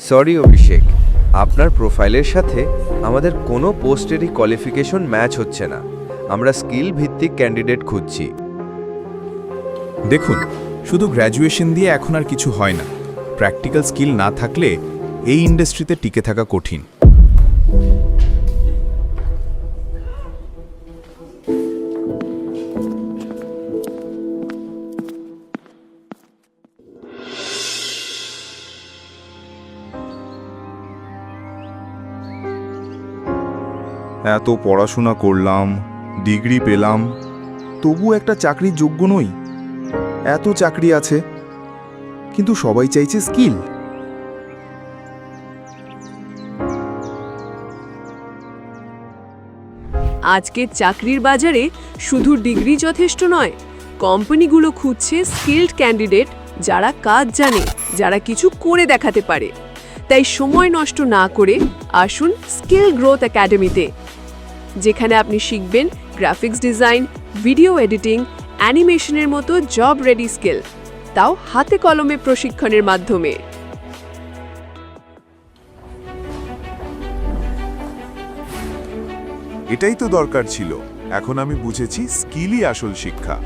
Sorry অভিষেক। আপনার প্রোফাইলের সাথে আমাদের কোনো পোস্টেরই কোয়ালিফিকেশন ম্যাচ হচ্ছে না। আমরা স্কিল ভিত্তিক ক্যান্ডিডেট খুঁজছি। দেখুন, শুধু গ্র্যাজুয়েশন দিয়ে এখন আর কিছু হয় না। প্র্যাকটিক্যাল স্কিল না থাকলে এই ইন্ডাস্ট্রিতে টিকে থাকা কঠিন। এত পড়াশোনা করলাম, ডিগ্রি পেলাম, তবু একটা চাকরির যোগ্য নই। এত চাকরি আছে, কিন্তু সবাই চাইছে স্কিল। আজকের চাকরির বাজারে শুধু ডিগ্রি যথেষ্ট নয়, কোম্পানিগুলো খুঁজছে স্কিল্ড ক্যান্ডিডেট যারা কাজ জানে, যারা কিছু করে দেখাতে পারে। তাই সময় নষ্ট না করে আসুন স্কিল গ্রোথ একাডেমিতে। যেখানে আপনি শিখবেন গ্রাফিক্স ডিজাইন ভিডিও এডিটিং অ্যানিমেশনের মতো জব রেডি স্কিল তাও হাতে কলমে প্রশিক্ষণের মাধ্যমে। এটাই তো দরকার ছিল। এখন আমি বুঝেছি স্কিলই আসল শিক্ষা।